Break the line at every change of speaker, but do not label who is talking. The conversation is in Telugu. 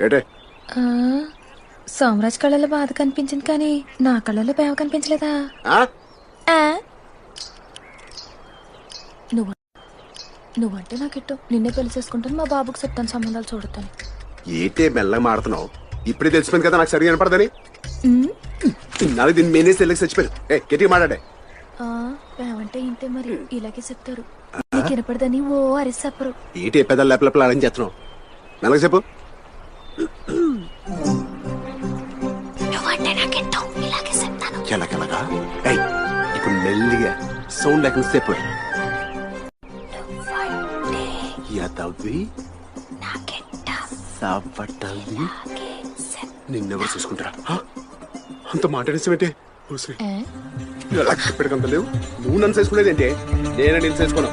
ఏటే?
ఆ, సోమరాజ్ కళ్ళలో బాధ కనిపించింది కానీ నా కళ్ళలో ప్రేమ కనిపించలేదా? నువ్వు నువ్వంటే నాకు ఇట్టు నిన్నే పెళ్ళి చేసుకుంటాను మా బాబుకి చెప్తాను సంబంధాలు చూడతాను
ఏటే మెల్లగా మాడుతున్నావు ఇప్పుడే తెలిసిపోయింది కదా నాకు సరిగా వినపడదని? నాకు దీన్ని మేనేజ్ తెలియక చచ్చిపోయారు ఏ గట్టిగా మాట్లాడే.
అంటే ఇంతే మరి? ఇలాగే చెప్తారు. నీకు వినపడదని ఓ అరిసి చెప్పరు
ఏంటి పెద్ద లేపలేపలు అరేంజ్ చేస్తున్నావు? మెల్లగా చెప్పు.
నువ్వంటే నాకు ఇట్టు ఇలాగే చెప్తాను.
ఎలాగెలాగా? ఏయ్ ఇప్పుడు మెల్లిగా సౌండ్ లేకుండా చెప్పు యదవి నిన్నెవరు చూసుకుంటారా? హ? అంత మాట్లాడేసావేంటి పెడకంత లేవు. నువ్వు నన్ను చేసుకునేది ఏంటి? నేనే నేను చేసుకోను.